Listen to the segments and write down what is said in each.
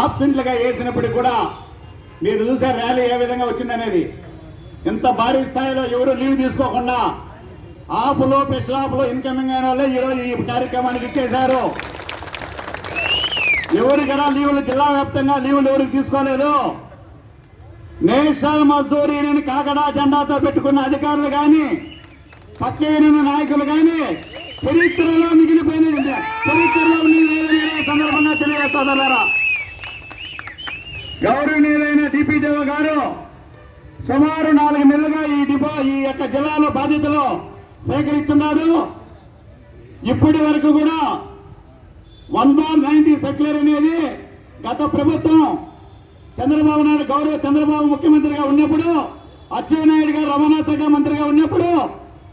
ఆబ్సెంట్లుగా వేసినప్పటికి కూడా మీరు చూసారు ర్యాలీ ఏ విధంగా వచ్చిందనేది? ఎంత భారీ స్థాయిలో ఎవరు లీవ్ తీసుకోకుండా ఆపులో పెషాపులో ఇన్కమింగ్ అయిన వాళ్ళే ఈరోజు ఈ కార్యక్రమానికి ఇచ్చేశారు. ఎవరికైనా లీవులు జిల్లా వ్యాప్తంగా లీవులు ఎవరికి తీసుకోలేదు? నేషనల్ మజ్దూర్ యూనియన్ కాకడా జెండాతో పెట్టుకున్న అధికారులు కానీ పక్కేరిన నాయకులు కానీ చరిత్రలో మిగిలిపోయిన చరిత్రలో సందర్భంగా తెలియజేస్తారా గౌరవనీయులైన డిపి దేవ గారు సుమారు నాలుగు నెలలుగా ఈ డిపో ఈ యొక్క జిల్లాలో బాధ్యతలు సేకరిస్తున్నారు ఇప్పటి వరకు కూడా వన్ బార్ నైన్టీ సెక్యులర్ అనేది గత ప్రభుత్వం చంద్రబాబు నాయుడు గౌరవ చంద్రబాబు ముఖ్యమంత్రిగా ఉన్నప్పుడు అచ్చెన్నాయుడు గారు రవాణా శాఖ మంత్రిగా ఉన్నప్పుడు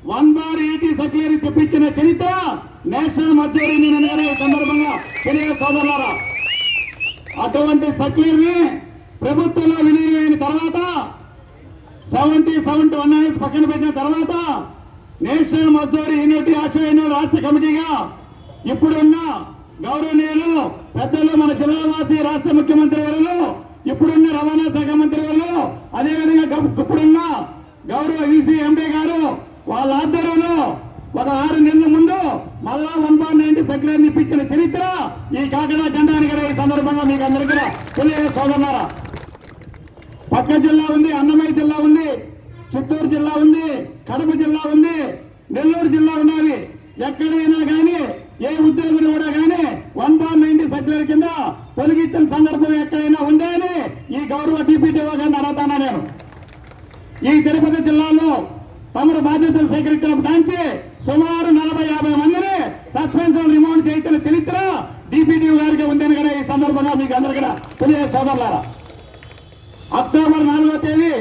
వన్ బార్ ఎయిటీ సెక్యులర్ తెప్పించిన చరిత్ర నేషనల్ మధ్య సందర్భంగా. తెలియ సోదరులారా. అటువంటి సక్లీర్ని ప్రభుత్వంలో విలీనమైన తర్వాత సెవెంటీ సెవెంటీ వన్ ఇయర్స్ పక్కన పెట్టిన తర్వాత నేషనల్ మజ్దూర్ యూనిటీ ఆచరణ రాష్ట్ర కమిటీగా ఇప్పుడున్న గౌరవనీయులు పెద్దలు మన జిల్లా వాసి రాష్ట్ర ముఖ్యమంత్రి గారు ఇప్పుడున్న రవాణా శాఖ మంత్రి గారు అదేవిధంగా ఇప్పుడున్న గౌరవ ఈసీ ఎంపీ గారు వాళ్ళ ఆధ్వర్యంలో ఒక ఆరు నెలల ముందు మళ్ళా వన్ పాయింట్ నైన్టీ సర్క్యులర్ ఇప్పించిన చరిత్ర ఈ కాకినాడ జెండాని కూడా ఈ సందర్భంగా మీకు అందరికీ తెలియ సోదరులారా పక్క జిల్లా ఉంది అన్నమయ్య జిల్లా ఉంది చిత్తూరు జిల్లా ఉంది కడప జిల్లా ఉంది నెల్లూరు జిల్లా ఉన్నది. ఎక్కడైనా కానీ ఏ ఉద్యోగులు కూడా కానీ వన్ పాయింట్ నైన్టీ సెక్యులర్ కింద తొలగించిన సందర్భం ఎక్కడైనా ఉందా అని ఈ గౌరవ డిప్యూటీఓ గారిని అడుగుతానా నేను? ఈ తిరుపతి జిల్లాలో తమరు బాధ్యతలు సేకరించినప్పటి నుంచి సుమారు నలభై యాభై మందిని సస్పెన్షన్ రిమౌండ్ చేయించిన చరిత్ర డిపిటి గారికి ఉందని కూడా ఈ సందర్భంగా మీకు అందరు కూడా తెలియ సోదరులారా. అక్టోబర్ నాలుగో తేదీ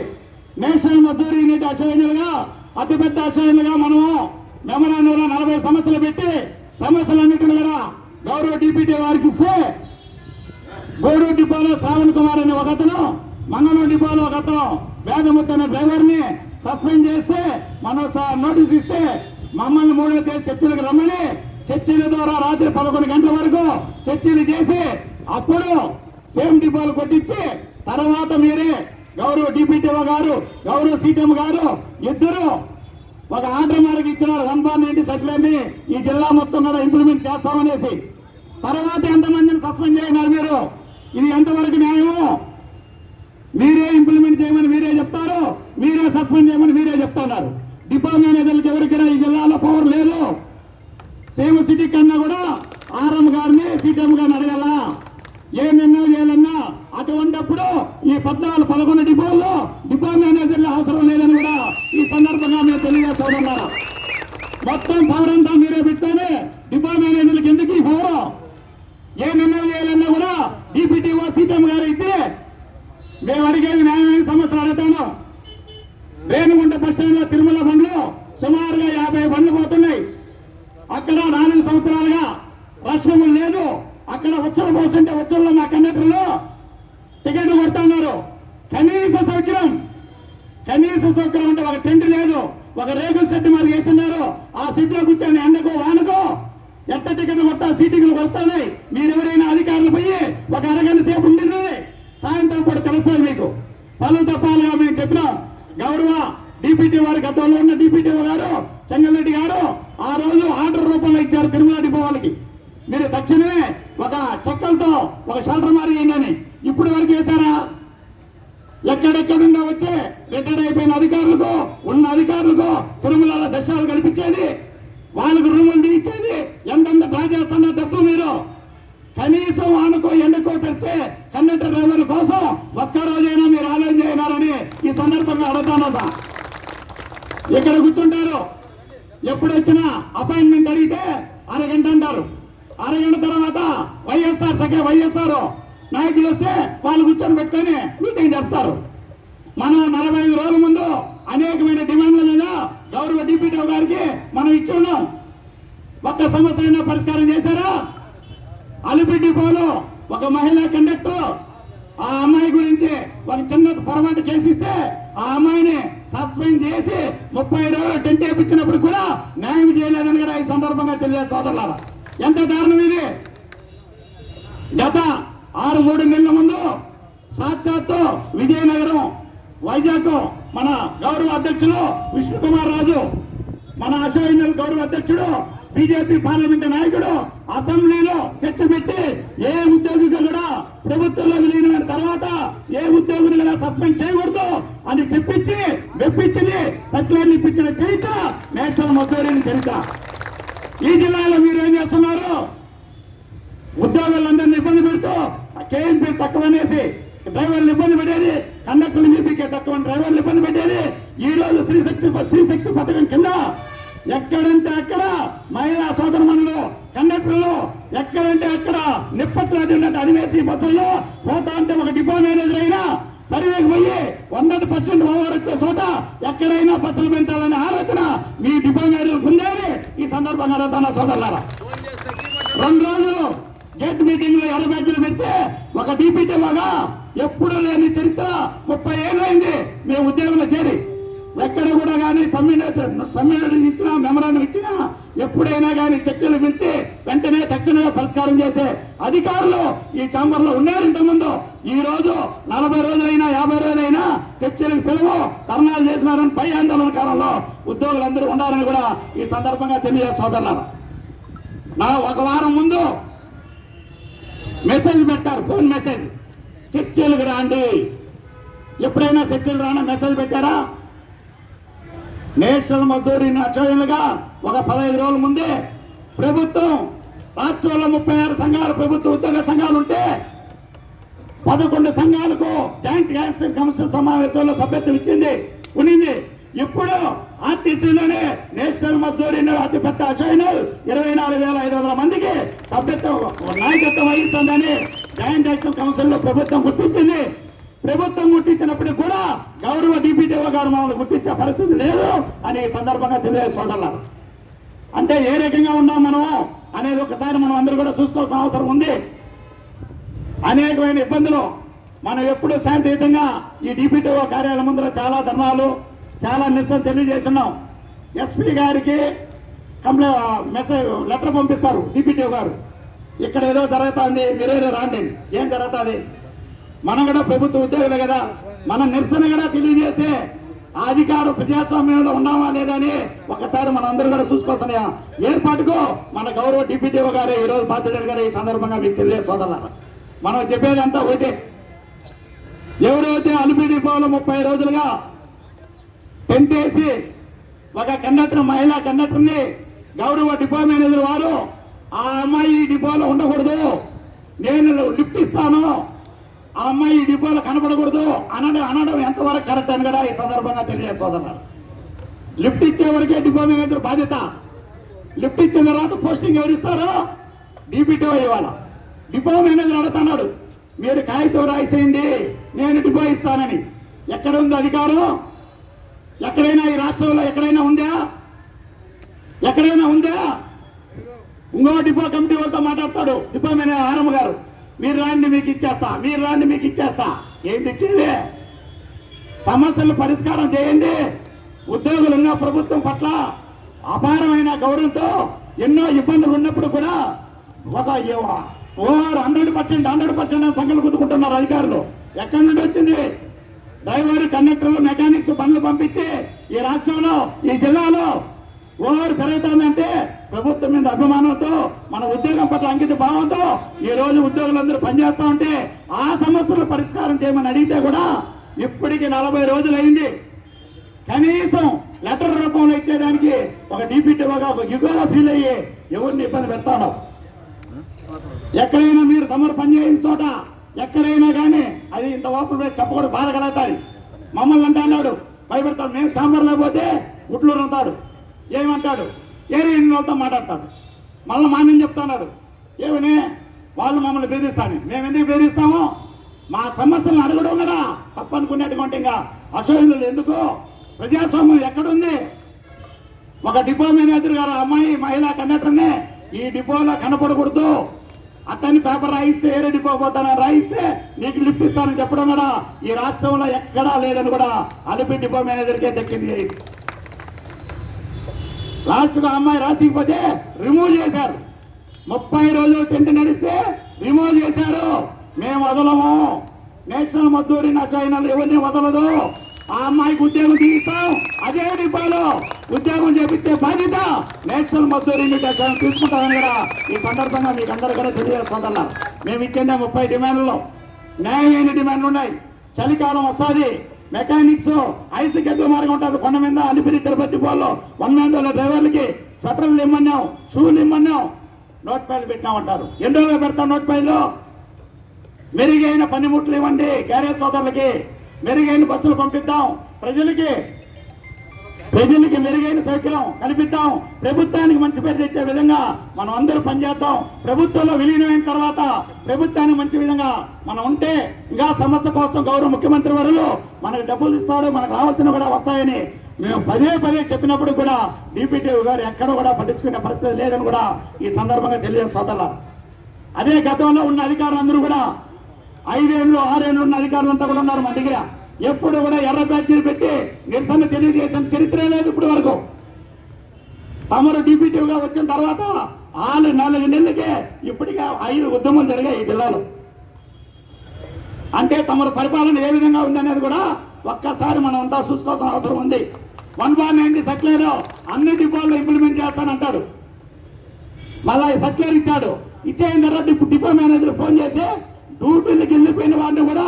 నేషనల్ మజూరీ యూనిట్ అచయనులుగా అతిపెద్ద అచయనులుగా మనము మెమరాండంలో నలభై సమస్యలు పెట్టి సమస్యలన్నింటిని కూడా గౌరవ డిపిటి వారికి ఇస్తే గూడూరు డిపోలో శ్రావణ్ కుమార్ అనే ఒక అతను మంగళూరు డిపోలో ఒక అతను వేగముత్తన డ్రైవర్ సస్పెండ్ చేస్తే మనం నోటీస్ ఇస్తే మమ్మల్ని మూడో తేదీ చర్చలకు రమ్మని చర్చల ద్వారా రాత్రి పదకొండు గంటల వరకు చర్చలు చేసి అప్పుడు సేమ్ డిపోలు కొట్టించి తర్వాత మీరే గౌరవ డిపిటిఓ గారు గౌరవ సీఎం గారు ఇద్దరు ఒక ఆర్డర్ మేరకు ఇచ్చినారు. వన్ బార్ నైన్టీ సెటిల్ని ఈ జిల్లా మొత్తం కూడా ఇంప్లిమెంట్ చేస్తామనేసి. తర్వాత ఎంతమందిని సస్పెండ్ చేయగలరు మీరు? ఇది ఎంతవరకు న్యాయము మీరే ఇంప్లిమెంట్ చేయమని మీరే చెప్తారు మీరే సస్పెండ్ చేయమని మీరే చెప్తున్నారు డిపో మేనేజర్లకు ఎవరికైనా ఈ జిల్లాలో పవర్ లేదు సేమ్ సిటీ కన్నా కూడా ఆర్ఎం గారిని సీఎం గారిని అడగాల ఏ నిర్ణయం చేయాలన్నా అటువంటప్పుడు ఈ పద్నాలుగు పదకొండు డిపోల్లో డిపో మేనేజర్లు అవసరం లేదని కూడా ఈ సందర్భంగా మేము తెలియజేస్తామన్నారు మొత్తం పవర్ అంతా మీరే పెడితేనే డిపో మేనేజర్లకు ఎందుకు ఈ పవర్ ఏ నిర్ణయం చేయాలన్నా కూడా డిపిటిఓ సీతమ్మ గారు అయితే మేము అడిగేది న్యాయమైన సమస్యలు అడుగుతాను. రేణుగుంట బస్ స్టాండ్లో తిరుమల బండ్లు సుమారుగా యాభై బండ్లు పోతున్నాయి. అక్కడ నాలుగు సంవత్సరాలుగా రష్యము లేదు. అక్కడ ఉచ్చలు పోస్తుంటే ఉచ్చల్లో మా కండక్టర్లు టికెట్ కొడుతున్నారు కనీస సౌకర్యం కనీస సౌకర్యం అంటే ఒక టెంట్ లేదు. ఒక రేకుల సెట్ మరి వేస్తున్నారు ఆ సీట్లో కూర్చొని ఎండకు వానకో ఎంత సీటింగ్లు కొడుతున్నాయి మీరు ఎవరైనా అధికారులు పోయి ఒక అరగంట సేపు ఉండింది సాయంత్రం కూడా తెలుస్తుంది మీకు. పలు తప్పాలుగా మేము చెప్పినాం. గౌరవ డిపిటి వారి గతంలో ఉన్న డిపిటి గారు చెంగల్రెడ్డి గారు ఆ రోజు ఆర్డర్ రూపంలో ఇచ్చారు తిరుమల డిపో వాళ్ళకి. మీరు తక్షణమే ఒక చెక్కలతో ఒక షల్టర్ మారి అయిందని ఇప్పుడు వరకు వేశారా? ఎక్కడెక్కడుండో వచ్చే రిటైర్ అయిపోయిన అధికారులకు ఉన్న అధికారులకు తిరుమల దర్శనాలు కల్పించేది. వాళ్ళకు రూములు ఇచ్చేది ఎంతెంత డ్రా చేస్తున్న డబ్బు మీరు కనీసం వానకో వచ్చే తెచ్చే కండక్టర్ డ్రైవర్ల కోసం ఒక్కరోజైనా మీరు ఆలయం చేయనారని ఈ సందర్భంగా అడుగుతాను సార్. ఇక్కడ కూర్చుంటారు. ఎప్పుడు వచ్చినా అపాయింట్మెంట్ అడిగితే అరగంట అంటారు. అరగంట తర్వాత వైఎస్ఆర్ సఖే వైఎస్ఆర్ నాయకులు వస్తే వాళ్ళు కూర్చొని పెట్టుకొని మీటింగ్ చెప్తారు మనం నలభై ఐదు రోజుల ముందు అనేకమైన డిమాండ్ల మీద గౌరవ డిప్యూటీ గారికి మనం ఇచ్చి ఉన్నాం. ఒక్క సమస్య అయినా పరిష్కారం చేశారా? అలిపి డిపోలో ఒక మహిళా కండక్టర్ ఆ అమ్మాయి గురించి ఒక చిన్న పొరపాటు చేసిస్తే ఆ అమ్మాయిని సస్పెండ్ చేసి ముప్పై రోజులు టెంట్ వేయించినప్పుడు కూడా న్యాయం చేయలేదని కూడా ఈ సందర్భంగా తెలియదు సోదరులారా. ఎంత దారుణం ఇది? గత ఆరు మూడు నెలల ముందు సాక్షాత్తు విజయనగరం వైజాగ్ మన గౌరవ అధ్యక్షుడు విష్ణుకుమార్ రాజు మన అశోక్ గౌరవ అధ్యక్షుడు బీజేపీ పార్లమెంట్ నాయకుడు అసెంబ్లీలో చర్చ పెట్టి ఏ ఉద్యోగిగా కూడా ప్రభుత్వంలో విలీనమైన తర్వాత ఏ ఉద్యోగిని కూడా సస్పెండ్ చేయకూడదు అని చెప్పించి మెప్పించింది సర్క్యులర్ ఇప్పించిన చరిత్ర నేషనల్ మద్దూరిని చరిత్ర. ఈ జిల్లాలో మీరు ఏం చేస్తున్నారు? ఉద్యోగులందరినీ ఇబ్బంది పెడుతూ కేఎన్పీ తక్కువనేసి డ్రైవర్లు ఇబ్బంది పెట్టేది కండక్టర్లు మీపీకే తక్కువ డ్రైవర్లు ఇబ్బంది పెట్టేది. ఈ రోజు శ్రీ శక్తి శ్రీ శక్తి పథకం కింద ఎక్కడంటే అక్కడ మహిళా సోదరమణులు కండక్టర్లు ఎక్కడంటే అక్కడ నిప్పట్లాది ఉన్నట్టు అనివేసి బస్సుల్లో పోతా అంటే ఒక డిపో మేనేజర్ అయినా సర్వేకి పోయి వంద పర్సెంట్ ఓవర్ వచ్చే చోట ఎక్కడైనా బస్సులు పెంచాలనే ఆలోచన మీ డిపో మేనేజర్ ఉందని ఈ సందర్భంగా అడుగుతున్న సోదరులారా. రెండు రోజులు గేట్ మీటింగ్లో ఎర్ర బ్యాడ్జీలు పెడితే ఒక డీపీటీ లాగా ఎప్పుడు లేని చరిత్ర ముప్పై ఏళ్ళైంది మేము ఉద్యోగంలో చేరి. ఎక్కడ కూడా కానీ సమ్మె సమ్మినేషన్ ఇచ్చినా మెమరాండం ఇచ్చినా ఎప్పుడైనా కానీ చర్చలు పిలిచి వెంటనే తక్షణమే పరిష్కారం చేసే అధికారులు ఈ ఛాంబర్లో ఉన్నారు ఇంతకుముందు. ఈ రోజు నలభై రోజులైనా యాభై రోజులైనా చర్చలకు పిలువు ధర్నాలు చేసినారని పై ఆందోళన కాలంలో ఉద్యోగులందరూ ఉండాలని కూడా ఈ సందర్భంగా తెలియజే సోదరులారా. నా ఒక వారం ముందు మెసేజ్ పెట్టారు ఫోన్ మెసేజ్. చర్చలకు రాండి. ఎప్పుడైనా చర్చలు రానా మెసేజ్ పెట్టారా? నేషనల్ మద్దూరి అధ్యయనులుగా ఒక పదహైదు రోజుల ముందే ప్రభుత్వం రాష్ట్రంలో ముప్పై ఆరు సంఘాలు ప్రభుత్వ ఉద్యోగ సంఘాలు ఉంటే పదకొండు సంఘాలకు జాయింట్ కౌన్సిల్ కమిషన్ సమావేశంలో సభ్యత్వం ఇచ్చింది ఉన్నింది ఇప్పుడు ఆర్టీసీలోనే నేషనల్ మద్దూరి అతిపెద్ద అసైనల్ ఇరవై నాలుగు వేల ఐదు వందల మందికి సభ్యత్వం నాయకత్వం వహిస్తుందని జాయింట్ యాక్షన్ కౌన్సిల్లో ప్రభుత్వం గుర్తించింది. ప్రభుత్వం గుర్తించినప్పుడు కూడా గౌరవ డిప్యూటీ గారు మనల్ని గుర్తించే పరిస్థితి లేదు అని సందర్భంగా తెలియజే అంటే ఏ రకంగా ఉన్నాం మనం అనేది ఒకసారి మనం అందరూ కూడా చూసుకోవాల్సిన అవసరం ఉంది. అనేకమైన ఇబ్బందులు. మనం ఎప్పుడు శాంతియుతంగా ఈ డిపిటిఓ కార్యాలయం ముందర చాలా ధర్నాలు చాలా నిరసన తెలియజేస్తున్నాం. ఎస్పీ గారికి కంప్లై మెసేజ్ లెటర్ పంపిస్తారు డిపిటిఓ గారు. ఇక్కడ ఏదో జరుగుతుంది మీరేదో రాండి. ఏం జరుగుతుంది? మనం కూడా ప్రభుత్వ ఉద్యోగులే కదా. మన నిరసన కూడా తెలియజేసే ఆ అధికారం ప్రజాస్వామ్యంలో ఉన్నామా లేదా అని ఒకసారి మనం అందరూ కూడా చూసుకోవాల్సిన ఏర్పాటుకు మన గౌరవ డిప్యూటీఓ గారు ఈ రోజు బాధ్యతలు గారు ఈ సందర్భంగా మీకు తెలియదు సోదరులారా. మనం చెప్పేదంతా ఒకటే. ఎవరైతే అలుపి డిపోలో ముప్పై రోజులుగా పెంటేసి ఒక కండక్టర్ మహిళా కండక్టర్ని గౌరవ డిపో మేనేజర్ వారు ఆ అమ్మాయి ఈ డిపోలో ఉండకూడదు. నేను లిఫ్ట్ ఇస్తాను. ఆ అమ్మాయి ఈ డిపోలో కనపడకూడదు అనడం అనడం ఎంతవరకు కరెక్ట్ అని కూడా ఈ సందర్భంగా తెలియజేస్తున్నారు లిఫ్ట్ ఇచ్చే వరకే డిపో మేనేజర్ బాధ్యత. లిఫ్ట్ ఇచ్చిన తర్వాత పోస్టింగ్ ఎవరిస్తారు డిపిటో ఇవ్వాల. డిపో మేనేజర్ అడుగుతున్నాడు మీరు కాగితం రాసేయండి నేను డిపో ఇస్తానని. ఎక్కడ ఉంది అధికారం? ఎక్కడైనా ఈ రాష్ట్రంలో ఎక్కడైనా ఉందా? ఎక్కడైనా ఉందా? ఇంకో డిపో కమిటీ వాళ్ళతో మాట్లాడతాడు డిపో మేనేజర్ ఆరమ్మ గారు. మీరు రాండి మీకు ఇచ్చేస్తా మీరు రాండి మీకు ఇచ్చేస్తా. ఏంది ఇచ్చేది సమస్యలు పరిష్కారం చేయండి. ఉద్యోగులు ఉన్న ప్రభుత్వం పట్ల అపారమైన గౌరవంతో ఎన్నో ఇబ్బందులు ఉన్నప్పుడు కూడా ఒక over hundred percent hundred percent సంఖ్యలు కుదుకుంటున్నారు అధికారులు. ఎక్కడి నుండి వచ్చింది? డ్రైవర్ కండక్టర్లు మెకానిక్స్ పనులు పంపించి ఈ రాష్ట్రంలో ఈ జిల్లాలో ఓవర్ పెరుగుతుందంటే ప్రభుత్వం మీద అభిమానంతో మన ఉద్యోగం పట్ల అంకిత భావంతో ఈ రోజు ఉద్యోగులందరూ పనిచేస్తా ఉంటే ఆ సమస్యలు పరిష్కారం చేయమని అడిగితే కూడా ఇప్పటికి నలభై రోజులైంది. కనీసం లెటర్ రూపంలో ఇచ్చేదానికి ఒక డీపీటీగా ఒక యుగంగా ఫీల్ అయ్యి ఎవరిని ఇబ్బంది పెడతాడు ఎక్కడైనా మీరు తమరు పనిచేయని చోట ఎక్కడైనా కానీ అది ఇంత ఓపెన్ చెప్పకూడదు బాధ కలుగుతుంది. మమ్మల్ని అంటే అన్నాడు భయపెడతాడు మేము చాంబర్లో పోతే గుట్లూరు అంటాడు. ఏమంటాడు? ఏరే వాళ్ళతో మాట్లాడతాడు. మళ్ళీ మా నేను చెప్తున్నాడు. ఏమని? వాళ్ళు మమ్మల్ని బెదిరిస్తాను. మేము ఎందుకు బెదిరిస్తాము? మా సమస్యలను అడగడం కదా. తప్పనుకునేటువంటి ఇంకా అసహ్యులు ఎందుకు? ప్రజాస్వామ్యం ఎక్కడుంది? ఒక డిపో మేనేజర్ గారు అమ్మాయి మహిళా కండక్టర్ని ఈ డిపోలో కనపడకూడదు. అతన్ని పేపర్ రాయిస్తే ఏరే డిపో పోతానని రాయిస్తే నీకు లిప్పిస్తానని ఇస్తానని చెప్పడం కూడా ఈ రాష్ట్రంలో ఎక్కడా లేదని కూడా అలిపి డిపో మేనేజర్కే దక్కింది. లాస్ట్గా అమ్మాయి రాసిపోతే రిమూవ్ చేశారు. ముప్పై రోజులు టెంట్ నడిస్తే రిమూవ్ చేశారు. మేము వదలము. నేషనల్ మద్దూరి నా చైనాలు ఎవరిని వదలదు. ఆ అమ్మాయికి ఉద్యోగం తీస్తాం. అదే డిపోలో ఉద్యోగం చేపించే బాధ్యత నేషనల్ మద్దూరి తీసుకుంటామని కూడా ఈ సందర్భంగా మీకు అందరూ కూడా తెలియజేస్తున్నారు మేము ఇచ్చిండే ముప్పై డిమాండ్లు న్యాయమైన డిమాండ్లు ఉన్నాయి. చలికాలం వస్తుంది. మెకానిక్స్ ఐసీ గడ్డ మార్గం ఉంటుంది. కొండ మీద అలిపిరి తిరుపతి పోల్లో. వన్ మ్యాన్ డ్రైవర్లకి స్వెటర్లు ఇమ్మన్నాం షూలు ఇమ్మన్నాం. నోట్ పైలు పెట్టామంటారు. ఎన్నో పెడతాం నోట్ పైలు మెరుగైన పనిముట్లు ఇవ్వండి గ్యారేజ్ సోదరులకి. మెరుగైన బస్సులు పంపిద్దాం ప్రజలకి. ప్రజలకి మెరుగైన సౌకర్యం కల్పిద్దాం. ప్రభుత్వానికి మంచి పేరు తెచ్చే విధంగా మనం అందరూ పనిచేద్దాం. ప్రభుత్వంలో విలీనమైన తర్వాత ప్రభుత్వానికి మంచి విధంగా మనం ఉంటే ఇంకా సమస్య కోసం గౌరవ ముఖ్యమంత్రి వారు మనకు డబ్బులు ఇస్తాడు మనకు రావాల్సిన కూడా వస్తాయని మేము పదే పదే చెప్పినప్పుడు కూడా డిప్యూటీ గారు ఎక్కడ కూడా పట్టించుకునే పరిస్థితి లేదని కూడా ఈ సందర్భంగా తెలియజేస్తారు అదే గతంలో ఉన్న అధికారులందరూ కూడా ఐదేళ్ళు ఆరేళ్ళు ఉన్న అధికారులంతా కూడా ఉన్నారు మన దగ్గర. ఎప్పుడు కూడా ఎర్ర బ్యాచ్లు పెట్టి నిరసన తెలియజేసిన చరిత్ర లేదు ఇప్పుడు వరకు. తమరు డిప్యూటీగా వచ్చిన తర్వాత ఆరు నాలుగు నెలలకే ఇప్పటికే ఐదు ఉద్యమం జరిగాయి ఈ జిల్లాలో. అంటే తమరు పరిపాలన ఏ విధంగా ఉందనేది కూడా ఒక్కసారి మనం అంతా చూసుకోవాల్సిన అవసరం ఉంది. వన్ బార్ నైన్టీ సర్క్యులర్ అన్ని డిపోల్లో ఇంప్లిమెంట్ చేస్తానంటాడు. మళ్ళా ఈ సర్క్యులర్ ఇచ్చాడు. ఇచ్చేయిన తర్వాత డిపో డిపో మేనేజర్ ఫోన్ చేసి డ్యూటీలకు వెళ్ళిపోయిన వాడిని కూడా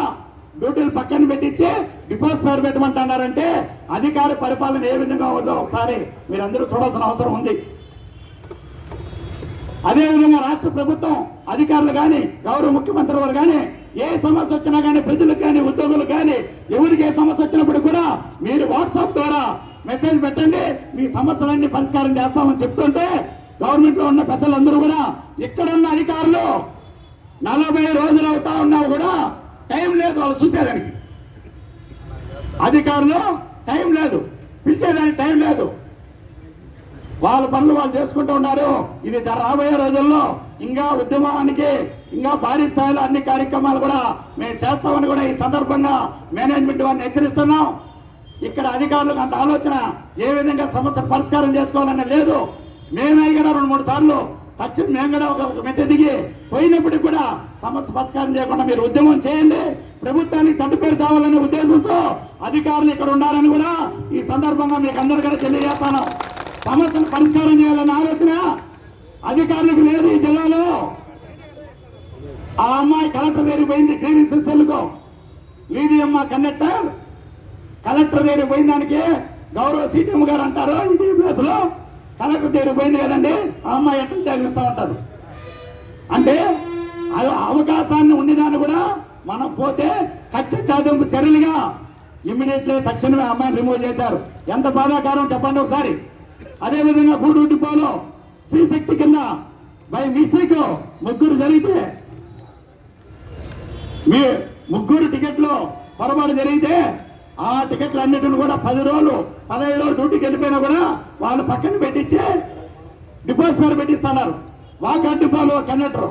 డ్యూటీలు పక్కన పెట్టించి డిపోస్ పేరు పెట్టమంటున్నారంటే అధికార పరిపాలన ఏ విధంగా ఉందో ఒకసారి మీరందరూ చూడాల్సిన అవసరం ఉంది. అదేవిధంగా రాష్ట్ర ప్రభుత్వం అధికారులు కానీ గౌరవ ముఖ్యమంత్రి వారు కానీ ఏ సమస్య వచ్చినా కానీ ప్రజలకు కానీ ఉద్యోగులకు కానీ ఎవరికి ఏ సమస్య వచ్చినప్పుడు కూడా మీరు వాట్సాప్ ద్వారా మెసేజ్ పెట్టండి మీ సమస్యలన్నీ పరిష్కారం చేస్తామని చెప్తుంటే గవర్నమెంట్లో ఉన్న పెద్దలందరూ కూడా ఇక్కడ ఉన్న అధికారులు నలభై రోజులు అవుతా ఉన్నా కూడా టైం లేదు వాళ్ళు చూసేదానికి. అధికారులు టైం లేదు. పిలిచేదానికి టైం లేదు. వాళ్ళ పనులు వాళ్ళు చేసుకుంటూ ఉన్నారు. ఇది రాబోయే రోజుల్లో ఇంకా ఉద్యమానికి ఇంకా భారీ స్థాయిలో అన్ని కార్యక్రమాలు కూడా మేము చేస్తామని కూడా ఈ సందర్భంగా మేనేజ్మెంట్ వారిని హెచ్చరిస్తున్నాం. ఇక్కడ అధికారులకు అంత ఆలోచన ఏ విధంగా సమస్య పరిష్కారం చేసుకోవాలనే లేదు. మేమే కూడా రెండు మూడు సార్లు పచ్చి మేము కూడా ఒక ఒక దిగి పోయినప్పటికి కూడా సమస్య పరిష్కారం చేయకుండా మీరు ఉద్యమం చేయండి. ప్రభుత్వానికి తట్టుపేరు కావాలనే ఉద్దేశంతో అధికారులు ఇక్కడ ఉన్నారని కూడా ఈ సందర్భంగా మీకు అందరికీ కూడా తెలియజేస్తాను. సమస్యను పరిష్కారం చేయాలన్న ఆలోచన అధికారులకు లేదు ఈ జిల్లాలో. ఆ అమ్మాయి కలెక్టర్ దగ్గరికి పోయింది క్లీనింగ్ సిస్టర్లకు. లీది అమ్మ కండక్టర్. కలెక్టర్ దగ్గరికి పోయిన దానికి గౌరవ సీటీఎం గారు అంటారు ఇది ప్లేస్ తలకు తేలిపోయింది కదండి? ఆ అమ్మాయి ఎట్లా త్యాగిస్తా ఉంటారు? అంటే అది అవకాశాన్ని ఉండేదాన్ని కూడా మనం పోతే కచ్చ చాదింపు చర్యలుగా ఇమ్మీడియట్లీ తక్షణమే అమ్మాయిని రిమూవ్ చేశారు. ఎంత బాధాకారం చెప్పండి ఒకసారి. అదేవిధంగా గూడూరు డిపోలో శ్రీశక్తి కింద బై మిస్టేక్ ముగ్గురు జరిగితే మీ ముగ్గురు టికెట్లు పొరపాటు జరిగితే ఆ టికెట్లు అన్నిటిని కూడా పది రోజులు పదహైదు రోజులు డ్యూటీకి వెళ్ళిపోయినా కూడా వాళ్ళు పక్కన పెట్టించి డిపోస్ మీద పెట్టిస్తున్నారు వాకర్ డిపోలో కండక్టర్.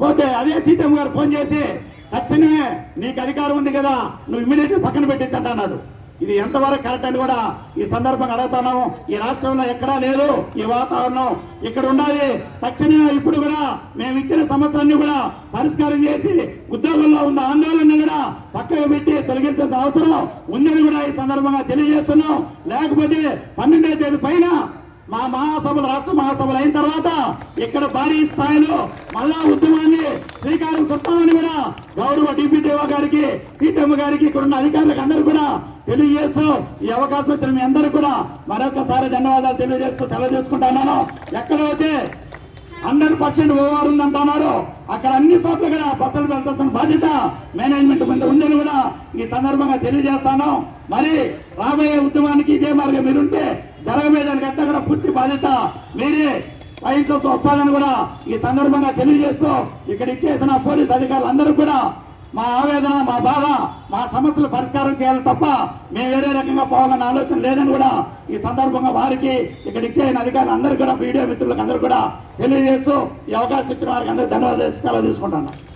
పోతే అదే సీతమ్మ గారు ఫోన్ చేసి తక్షణమే నీకు అధికారం ఉంది కదా నువ్వు ఇమీడియట్ పక్కన పెట్టించండి అన్నాడు. ఇది ఎంతవరకు కరెక్ట్ అని కూడా ఈ సందర్భంగా అడుగుతాను ఈ రాష్ట్రంలో ఎక్కడా లేదు ఈ వాతావరణం ఇక్కడ ఉండాలి తక్షణమే ఇప్పుడు కూడా మేము ఇచ్చిన సమస్యలన్నీ కూడా పరిష్కారం చేసి ఉద్యోగంలో ఉన్న ఆందోళన కూడా పక్కకు పెట్టి తొలగించాల్సిన అవసరం ఉందని కూడా ఈ సందర్భంగా తెలియజేస్తున్నాం. లేకపోతే పన్నెండవ తేదీ పైన మా మహాసభలు రాష్ట్ర మహాసభలు అయిన తర్వాత ఇక్కడ భారీ స్థాయిలో మళ్ళా ఉద్యమాన్ని శ్రీకారం చుట్టామని కూడా గౌరవ డిపి దేవ గారికి సీతమ్మ గారికి ఇక్కడ ఉన్న అధికారులకు అందరూ కూడా తెలియజేస్తూ ఈ అవకాశం వచ్చిన మీ అందరూ కూడా మరొకసారి ధన్యవాదాలు తెలియజేస్తూ సెలవు చేసుకుంటున్నాను ఎక్కడైతే హండ్రెడ్ పర్సెంట్ ఓవర్ ఉందంటున్నారు అక్కడ అన్ని చోట్ల కూడా బస్సులు పెంచాల్సిన బాధ్యత మేనేజ్మెంట్ మీద ఉందని కూడా ఈ సందర్భంగా తెలియజేస్తాను. మరి రాబోయే ఉద్యమానికి ఇదే మార్గం మీరుంటే జరగబోయేదానికి అంతా కూడా పూర్తి బాధ్యత మీరే. వహించాల్సి వస్తుందని కూడా ఈ సందర్భంగా తెలియజేస్తూ ఇక్కడ ఇచ్చేసిన పోలీస్ అధికారులు అందరూ కూడా మా ఆవేదన మా బాధ మా సమస్యలు పరిష్కారం చేయాలి తప్ప మేము వేరే రకంగా పోవాలన్న ఆలోచన లేదని కూడా ఈ సందర్భంగా వారికి ఇక్కడ ఇచ్చేసిన అధికారులు అందరూ కూడా మీడియా మిత్రులకు అందరూ కూడా తెలియజేస్తూ ఈ అవకాశం ఇచ్చిన వారికి అందరూ ధన్యవాదాలు సెలవు తీసుకుంటాను